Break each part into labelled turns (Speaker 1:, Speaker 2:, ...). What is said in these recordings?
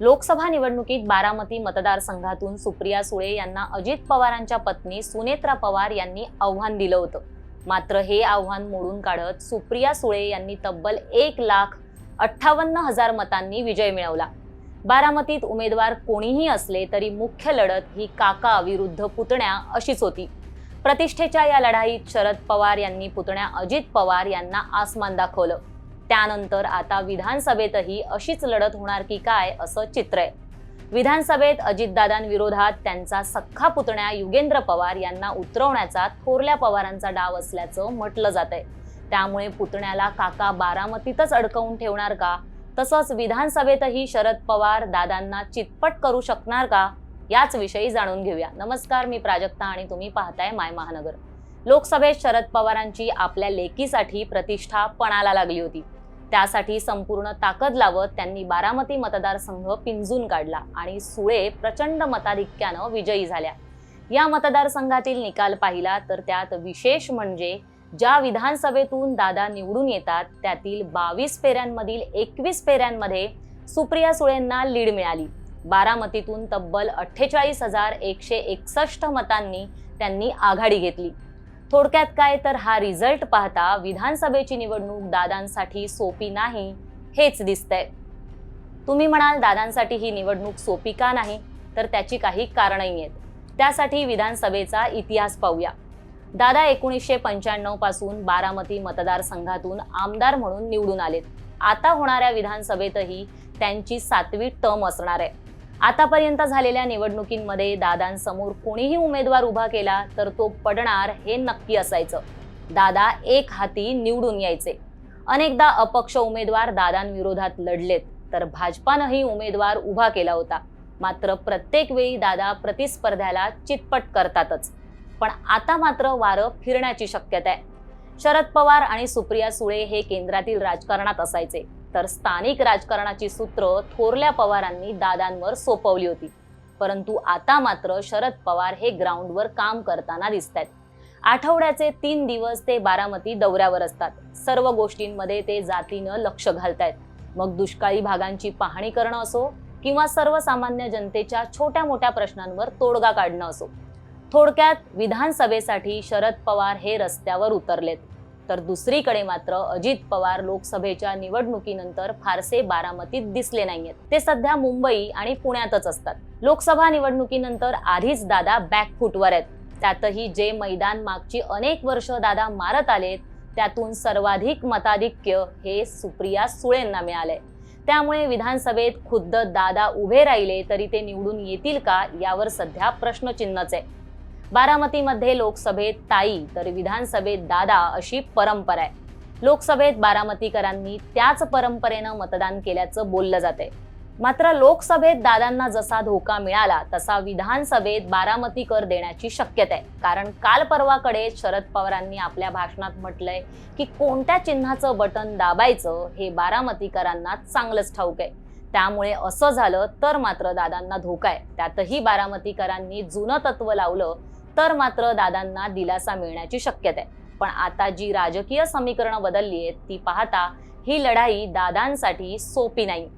Speaker 1: लोकसभा निवडणुकीत बारामती मतदारसंघातून सुप्रिया सुळे यांना अजित पवारांच्या पत्नी सुनेत्रा पवार यांनी आव्हान दिलं होतं. मात्र हे आव्हान मोडून काढत सुप्रिया सुळे यांनी तब्बल एक लाख अठ्ठावन्न हजार मतांनी विजय मिळवला. बारामतीत उमेदवार कोणीही असले तरी मुख्य लढत ही काका विरुद्ध पुतण्या अशीच होती. प्रतिष्ठेच्या या लढाईत शरद पवार यांनी पुतण्या अजित पवार यांना आसमान दाखवलं. त्यानंतर आता विधानसभेतही अशीच लढत होणार की काय असं चित्र आहे. विधानसभेत अजितदादांविरोधात त्यांचा सख्खा पुतण्या युगेंद्र पवार यांना उतरवण्याचा थोरल्या पवारांचा डाव असल्याचं म्हटलं जात आहे. त्यामुळे पुतण्याला काका बारामतीतच अडकवून ठेवणार का? तसंच विधानसभेतही शरद पवार दादांना चितपट करू शकणार का? याच विषयी जाणून घेऊया. नमस्कार मी प्राजक्ता आणि तुम्ही पाहताय माय महानगर. लोकसभेत शरद पवारांची आपल्या लेकीसाठी प्रतिष्ठा पणाला लागली होती. त्यासाठी संपूर्ण ताकद लावत त्यांनी बारामती मतदारसंघ पिंजून काढला आणि सुळे प्रचंड मताधिक्यानं विजयी झाल्या. या मतदारसंघातील निकाल पाहिला तर त्यात विशेष म्हणजे ज्या विधानसभेतून दादा निवडून येतात त्यातील बावीस फेऱ्यांमधील एकवीस फेऱ्यांमध्ये सुप्रिया सुळेंना लीड मिळाली. बारामतीतून तब्बल अठ्ठेचाळीस हजार एकशे एकसष्ट मतांनी त्यांनी आघाडी घेतली. थोडक्यात काय तर हा रिझल्ट पाहता विधानसभेची निवडणूक दादांसाठी सोपी नाही हेच दिसतंय. तुम्ही म्हणाल दादांसाठी ही निवडणूक सोपी का नाही? तर त्याची काही कारणही आहेत. त्यासाठी विधानसभेचा इतिहास पाहूया. दादा एकोणीसशे पंच्याण्णवपासून बारामती मतदारसंघातून आमदार म्हणून निवडून आलेत. आता होणाऱ्या विधानसभेतही त्यांची सातवी टर्म असणार आहे. आतापर्यंत झालेल्या निवडणुकींमध्ये दादांसमोर कोणीही उमेदवार उभा केला तर तो पडणार हे नक्की असायचं. दादा एक हाती निवडून यायचे. अनेकदा अपक्ष उमेदवार दादांविरोधात लढलेत तर भाजपानंही उमेदवार उभा केला होता. मात्र प्रत्येक वेळी दादा प्रतिस्पर्ध्याला चितपट करतातच. पण आता मात्र वारं फिरण्याची शक्यता आहे. शरद पवार आणि सुप्रिया सुळे हे केंद्रातील राजकारणात असायचे. तर स्थानिक राजकारणाची सूत्र थोरल्या पवारांनी दादांवर सोपवली होती. परंतु आता मात्र शरद पवार हे ग्राउंडवर काम करताना दिसत आहेत आठवड्याचे तीन दिवस ते बारामती दौऱ्यावर असतात. सर्व गोष्टींमध्ये ते जातीनं लक्ष घालतायत. मग दुष्काळी भागांची पाहणी करणं असो किंवा सर्वसामान्य जनतेच्या छोट्या मोठ्या प्रश्नांवर तोडगा काढणं असो. थोडक्यात विधानसभेसाठी शरद पवार हे रस्त्यावर उतरलेत. तर दुसरीकडे मात्र अजित पवार लोकसभेच्या निवडणुकीनंतर फारसे बारामतीत दिसले नाहीयेत. ते सध्या मुंबई आणि पुण्यातच असतात. लोकसभा निवडणुकीनंतर आधीच दादा बॅकफुटवर आहेत. त्यातही जे मैदान मागची अनेक वर्ष दादा मारत आलेत त्यातून सर्वाधिक मताधिक्य हे सुप्रिया सुळेंना मिळालंय. त्यामुळे विधानसभेत खुद्द दादा उभे राहिले तरी ते निवडून येतील का यावर सध्या प्रश्नचिन्हच आहे. बारामतीमध्ये लोकसभेत ताई तर विधानसभेत दादा अशी परंपरा आहे. लोकसभेत बारामतीकरांनी त्याच परंपरेनं मतदान केल्याचं बोललं जाते मात्र लोकसभेत दादांना जसा धोका मिळाला तसा विधानसभेत बारामती कर देण्याची शक्यता आहे. कारण काल परवाकडे शरद पवारांनी आपल्या भाषणात म्हटलंय की कोणत्या चिन्हाचं बटन दाबायचं हे बारामतीकरांना चांगलंच ठाऊक आहे. त्यामुळे असं झालं तर मात्र दादांना धोका आहे. त्यातही बारामतीकरांनी जुनं तत्व लावलं तर मात्र दादांना दिलासा मिळण्याची शक्यता आहे. पण आता जी राजकीय समीकरणं बदलली आहेत ती पाहता ही लढाई दादांसाठी सोपी नाही.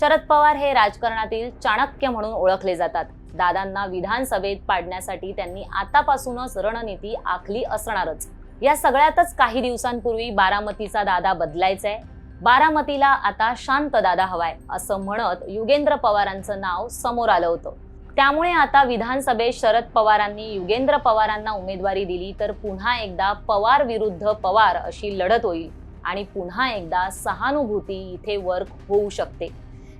Speaker 1: शरद पवार हे राजकारणातील चाणक्य म्हणून ओळखले जातात. दादांना विधानसभेत पाडण्यासाठी त्यांनी आतापासूनच रणनीती आखली असणारच. या सगळ्यातच काही दिवसांपूर्वी बारामतीचा दादा बदलायचाय बारामतीला आता शांत दादा हवाय असं म्हणत युगेंद्र पवारांचं नाव समोर आलं होतं. त्यामुळे आता विधानसभेत शरद पवारांनी युगेंद्र पवारांना उमेदवारी दिली तर पुन्हा एकदा पवार विरुद्ध पवार अशी लढत होईल आणि पुन्हा एकदा सहानुभूती इथे वर्क होऊ शकते.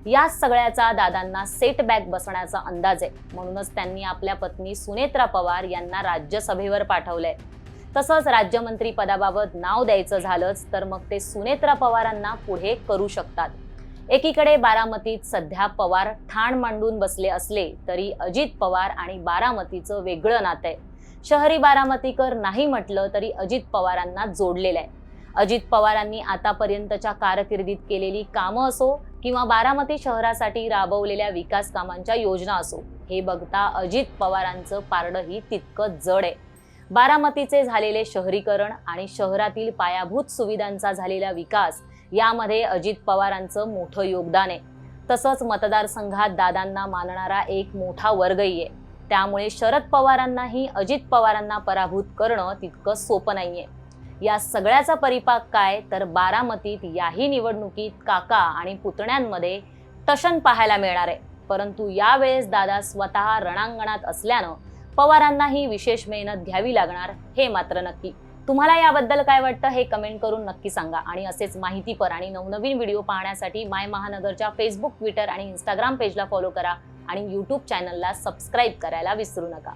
Speaker 1: या सगळ्याचा दादांना सेटबॅक बसण्याचा अंदाज आहे. म्हणूनच त्यांनी आपल्या पत्नी सुनेत्रा पवार यांना राज्यसभेवर पाठवलंय. तसंच राज्यमंत्री पदाबाबत नाव द्यायचं झालंच तर मग ते सुनेत्रा पवारांना पुढे करू शकतात. एकीकडे बारामतीत सध्या पवार ठाण मांडून बसले असले तरी अजित पवार आणि बारामतीचं वेगळं नातं आहे. शहरी बारामतीकर नाही म्हटलं तरी अजित पवारांना जोडलेलं आहे. अजित पवारांनी आतापर्यंतच्या कारकिर्दीत केलेली कामं असो किंवा बारामती शहरासाठी राबवलेल्या विकास कामांच्या योजना असो हे बघता अजित पवारांचं पारडंही तितकं जड आहे. बारामतीचे झालेले शहरीकरण आणि शहरातील पायाभूत सुविधांचा झालेला विकास यामध्ये अजित पवारांचं मोठं योगदान आहे. तसंच मतदारसंघात दादांना मानणारा एक मोठा वर्गही आहे. त्यामुळे शरद पवारांनाही अजित पवारांना पराभूत करणं तितकं सोपं नाहीये. या सगळ्याचा परिपाक काय? तर बारामतीत याही निवडणुकीत काका आणि पुतण्यांमध्ये टशन पाहायला मिळणार आहे. परंतु यावेळेस दादा स्वतः रणांगणात असल्यानं पवारांनाही विशेष मेहनत घ्यावी लागणार हे मात्र नक्की. तुम्हाला याबद्दल काय वाटतं हे कमेंट करून नक्की सांगा. आणि असेच माहितीपर आणि नवनवीन व्हिडिओ पाहण्यासाठी माय महानगरच्या फेसबुक ट्विटर आणि इंस्टाग्राम पेजला फॉलो करा. आणि यूट्यूब चॅनलला सबस्क्राईब करायला विसरू नका.